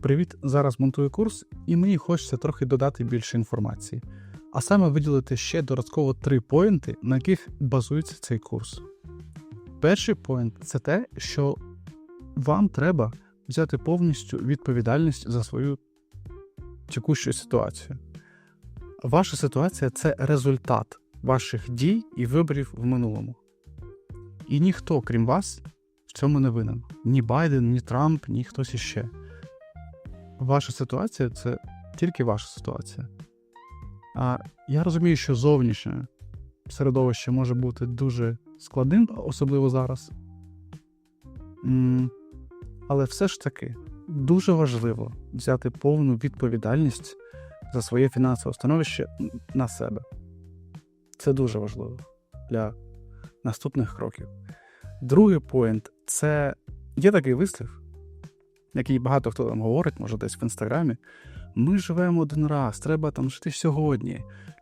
Привіт! Зараз монтую курс, і мені хочеться трохи додати більше інформації, а саме виділити ще додатково три поінти, на яких базується цей курс. Перший поінт це те, що вам треба взяти повністю відповідальність за свою текущу ситуацію. Ваша ситуація це результат ваших дій і виборів в минулому. І ніхто, крім вас, в цьому не винен. Ні Байден, ні Трамп, ні хтось іще. Ваша ситуація це тільки ваша ситуація. А я розумію, що зовнішнє середовище може бути дуже складним, особливо зараз. Але все ж таки дуже важливо взяти повну відповідальність за своє фінансове становище на себе. Це дуже важливо для наступних кроків. Другий поінт це є такий вислів, який багато хто там говорить, може десь в інстаграмі. Ми живемо один раз, треба там жити сьогодні,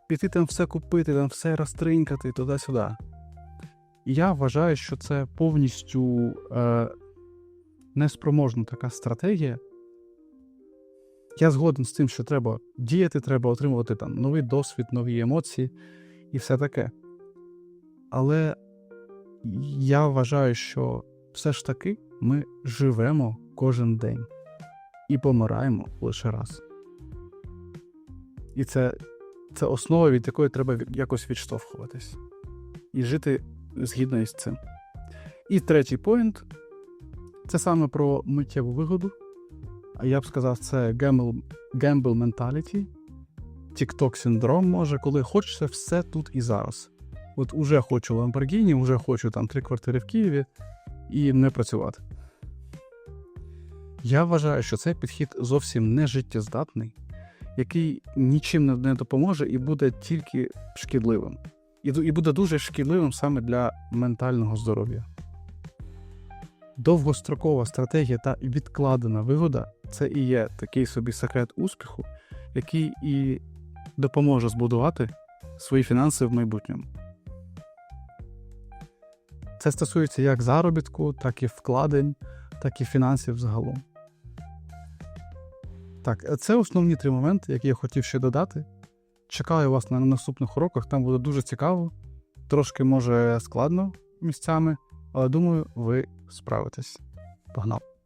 піти там все купити, там все розтринькати туди-сюди. Я вважаю, що це повністю е, неспроможна така стратегія. Я згоден з тим, що треба діяти, треба отримувати там новий досвід, нові емоції і все таке. Але я вважаю, що все ж таки ми живемо кожен день і помираємо лише раз. І це, це основа, від якої треба якось відштовхуватись і жити згідно із цим. І третій поінт це саме про миттєву вигоду. А я б сказав, це gamble, gamble mentality, TikTok синдром може, коли хочеться все тут і зараз. От уже хочу Lamborghini, уже хочу там три квартири в Києві і не працювати. Я вважаю, що цей підхід зовсім не життєздатний, який нічим не- допоможе і буде тільки шкідливим. І буде дуже шкідливим саме для ментального здоров'я. Довгострокова стратегія та відкладена вигода це і є такий собі секрет успіху, який і допоможе збудувати свої фінанси в майбутньому. Це стосується як заробітку, так і вкладень, так і фінансів загалом. Так, це основні три моменти, які я хотів ще додати. Чекаю вас на наступних уроках, там буде дуже цікаво, трошки може складно місцями, але думаю, ви справитесь. Погнав!